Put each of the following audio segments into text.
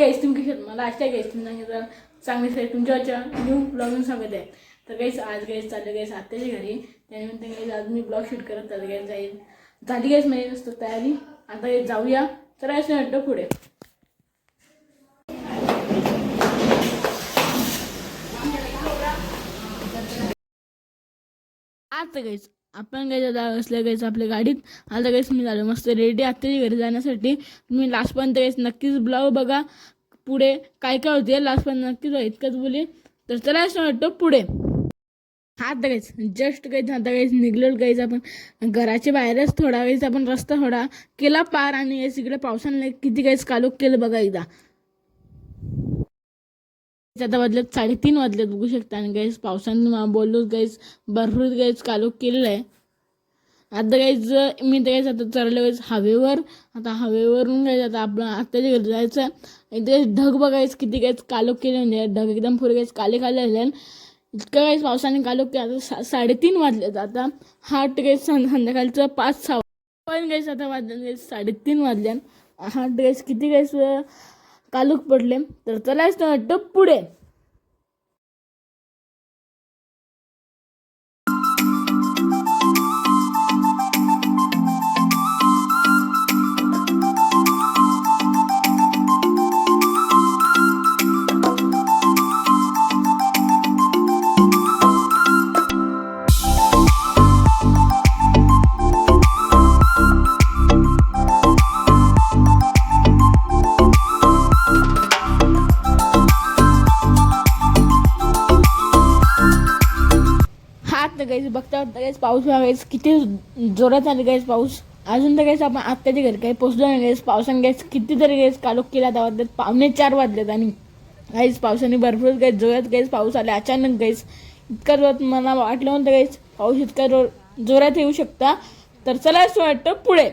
गाईस तुम्ही कशी मला मला आशा गाईस तुम्ही सांगितलं चांगली साईड तुमच्यावरच्या न्यू ब्लॉगून सांगत आहे. तर गाईस आज गाईस चालले गाईस आत्याच्या घरी. त्यानिमित्त गाईस आज मी ब्लॉग शूट करत चालले गाईस जाईल झाली गाईस माझी नसतो तयारी. आता गाईस जाऊया. तर असं वाटतं पुढे. आज गाईस आपण गाईच आता असल्या गाईच आपल्या गाडीत. आता गाईस मी झालो. मस्त रेडी आत्ताच्या घरी जाण्यासाठी तुम्ही लास्टपर्यंत गाईस नक्कीच ब्लॉग बघा. पुढे काय काय होते लास्टपर्यंत नक्कीच इतकंच बोली तर चला असं वाटतो पुढे. हा आता जस्ट काहीच आता गाईच निघलो गाईच आपण घराच्या बाहेरच थोडा वेळेस आपण रस्ता थोडा केला पार आणि गाईस इकडे पावसाने किती काहीच कालोख केलं बघा एकदा. आता वाजलेत साडेतीन वाजलेत बघू शकता. आणि गाईस पावसाने बोललोच बोललो गाईस भरपूर गाईस कालोख केलेलं आहे. आता गाईज मी तर गाईज आता चरले वेळेस हवेवर आता हवेवरून गाईज आता आपलं आत्ताच्या घरी जायचं इथे ढग बघायचं किती गाईज कालोख केले म्हणजे ढग एकदम पुरे गाईज काले काले झाले इतकं काहीच पावसाने कालोख केलं. आता सा साडेतीन वाजलेत आता. हाट गाईज सं संध्याकाळचं पाच सहा पण गाईस आता वाजले गाईज साडेतीन वाजल्या हाट गाईज किती गाईज कालोख पडले. तर चलाच वाटतं पुढे. हा बघता बघता गाईस पाऊस गाईज किती जोरात आले गाईस पाऊस. अजून तर काहीच आपण आत्ताच्या घरी काही पोचलो नाही गाईज पावसाने गाईज कितीतरी गाईज कालोख केला त्या वाजल्यात पावणे चार वाजलेत आणि गाईज पावसाने भरपूर गाईज जोरात गाईज पाऊस आले. अचानक गाईज इतका जोरात मला वाटलं नव्हतं गाईज पाऊस इतका जो जोरात येऊ शकता. तर चला असं वाटतं पुढे.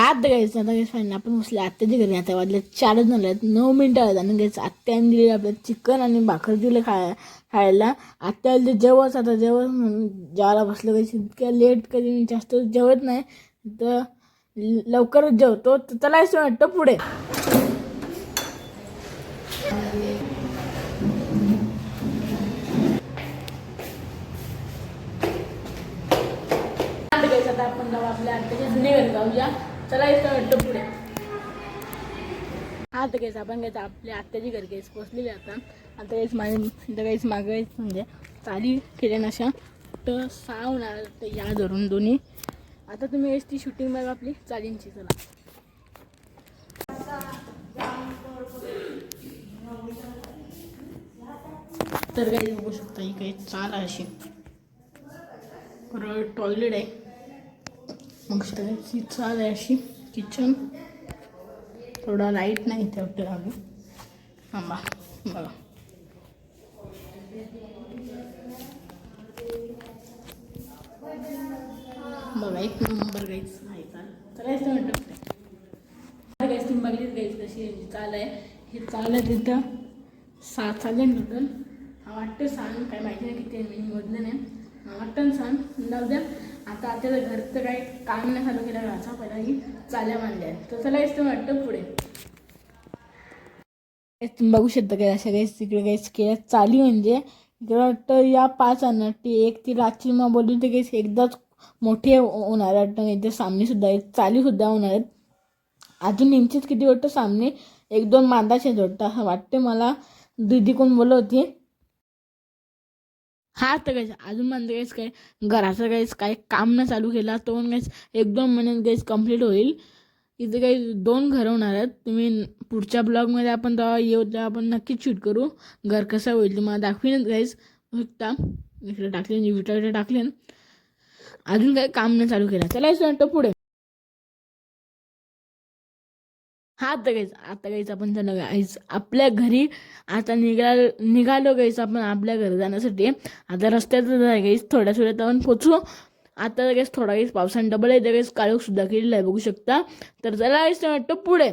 हात गायचं आता गायचं फायनल आपण बसले आत्याच्या घरी आता वाजले चारच झाले नऊ मिनटं आहेत आणि गायचं आत्याने दिले आपल्याला चिकन आणि भाकर दिले खाय खायला. आत्ता जे जेवच आता जेवण म्हणून जेवायला बसलं गायचं इतक्या लेट कधी मी जास्त जेवत नाही. तर लवकरच जेवतो. तर चला असं वाटतं पुढे. आपण जाऊ आपल्या आत्ताच्या जुने घरी जाऊया. चला इथं वाटतं पुढे. हा तर काहीच आपण घ्यायचं आपल्या आत्याची घर काहीच पोचलेली आता. आता काहीच माझे इथं काहीच मागायच म्हणजे चाली केल्या नशा तर सहा होणार तर या धरून दोन्ही. आता तुम्ही काहीच ती शूटिंग बघा आपली चालींची चला. तर काही बघू शकता ही काही चाल आहे अशी परत टॉयलेट आहे. मग ही चाल आहे अशी. किचन. थोडा लाइट नाही इथे वाटतं लागू थांबा. बघा. बघा एक नंबर गाईच आहे चाल चलायचं म्हणतं गाईच तुम्ही बघलीच गाईच कशी चाल आहे. हे चाल आहे तिथं. सात चालेल टोटल हा वाटतं सांग काय माहिती नाही किती आहे मी बघलं नाही. वाटतं सांग जाऊ द्या. आता आपल्याला तर काही काम नाही चालू केलं माझा पहिला ही चाल्या मांडल्या. तर चला वाटतं पुढे. तुम्ही बघू शकता काय अशा काही तिकडे काही केल्या. चाली म्हणजे इकडे वाटतं या पाच आणणार ती एक ती रातची मग बोलली होती काहीच एकदाच मोठे होणार वाटतं इथे सामनेसुद्धा आहेत चाली सुद्धा होणार आहेत. अजून यांचीच किती वाटतं? सामने एक दोन मांदाचे वाटतं. असं वाटते मला. दीदी कोण बोलत होती? हा तर गाईस अजून म्हणजे गाईस काय घराचं गाईस काय काम न चालू केला तो पण गाईस एक दोन महिन्यात गाईस कंप्लीट होईल. इथे काही दोन घरं होणार आहेत. तुम्ही पुढच्या ब्लॉगमध्ये आपण तेव्हा येऊ तेव्हा आपण नक्कीच शूट करू. घर कसं होईल तुम्हाला दाखवीनच गाईस शकता इकडे टाकले विटा टाकले. अजून काही काम नाही चालू केलं. चला तो पुढे. हा आता गाईच आता गाईच आपण जाणं गाईच आपल्या घरी आता निघा निघालो गाईच आपण आपल्या घरी जाण्यासाठी. आता रस्त्यातच आहे गाईच थोड्या थोड्यात आपण पोचू. आता गाईच थोडा वेळेस पावसाने डबल आहे. गाईच काळोख सुद्धा केलेला आहे बघू शकता. तर चला गाईच वाटतं पुढे.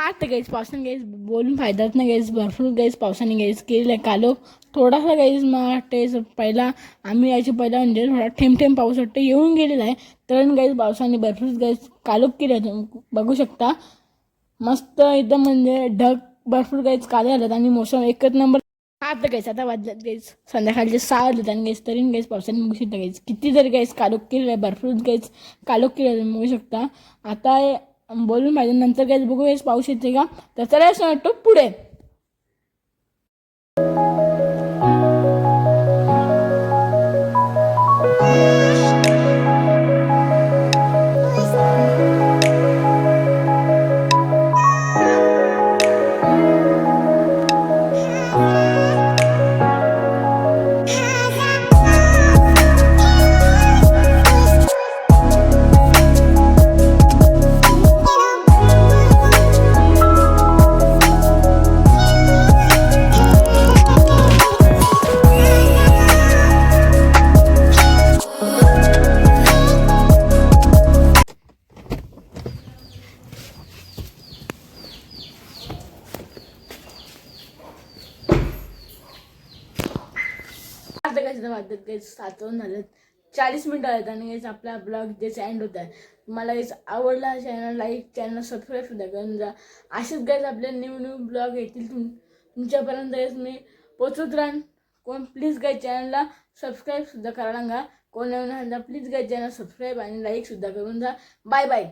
हा तर गाईज पावसाने गाईज बोलून फायदाच नाही गाईज भरपूर गाईज पावसाने गाईज केलेलं आहे. कालो थोडासा गाईज मला वाटते पहिला आम्ही यायचे पहिला म्हणजे थोडा ठेम ठेम पाऊस वाटतं येऊन गेलेला आहे. तर गाईज पावसाने भरपूर गाईज कालोप केले बघू शकता. मस्त एकदम म्हणजे ढग भरपूर गाईज काले आलेत आणि मोसम एकच नंबर. हा तर गाईज आता वाजल्यात गाईज संध्याकाळचे सहा वाजलेत आणि गाईज तरी गाईज पावसाने बघू शकता गाईज किती जरी गाईज कालोख केलेलं आहे भरपूर गाईज कालोख केलेलं बघू शकता. आता बोलून पाहिजे. नंतर काय बघू वेळेस पाऊस येते का? तर चला असं वाटतो पुढे. आता कसं वाटत काही सात झालं. चाळीस मिनटं आहेत आणि काहीच आपला ब्लॉग जे एंड होत आहे. मला काहीच आवडला चॅनल लाईक चॅनल सबस्क्राईब सुद्धा करून जा. असेच गाईज आपले न्यू न्यू ब्लॉग येतील तुम तुमच्यापर्यंत हेच मी पोचवत राहीन. कोण प्लीज गाय चॅनलला सबस्क्राईब सुद्धा करा लागा कोण नवीन आहे प्लीज गाय चॅनल सबस्क्राईब आणि लाईक सुद्धा करून जा. Bye bye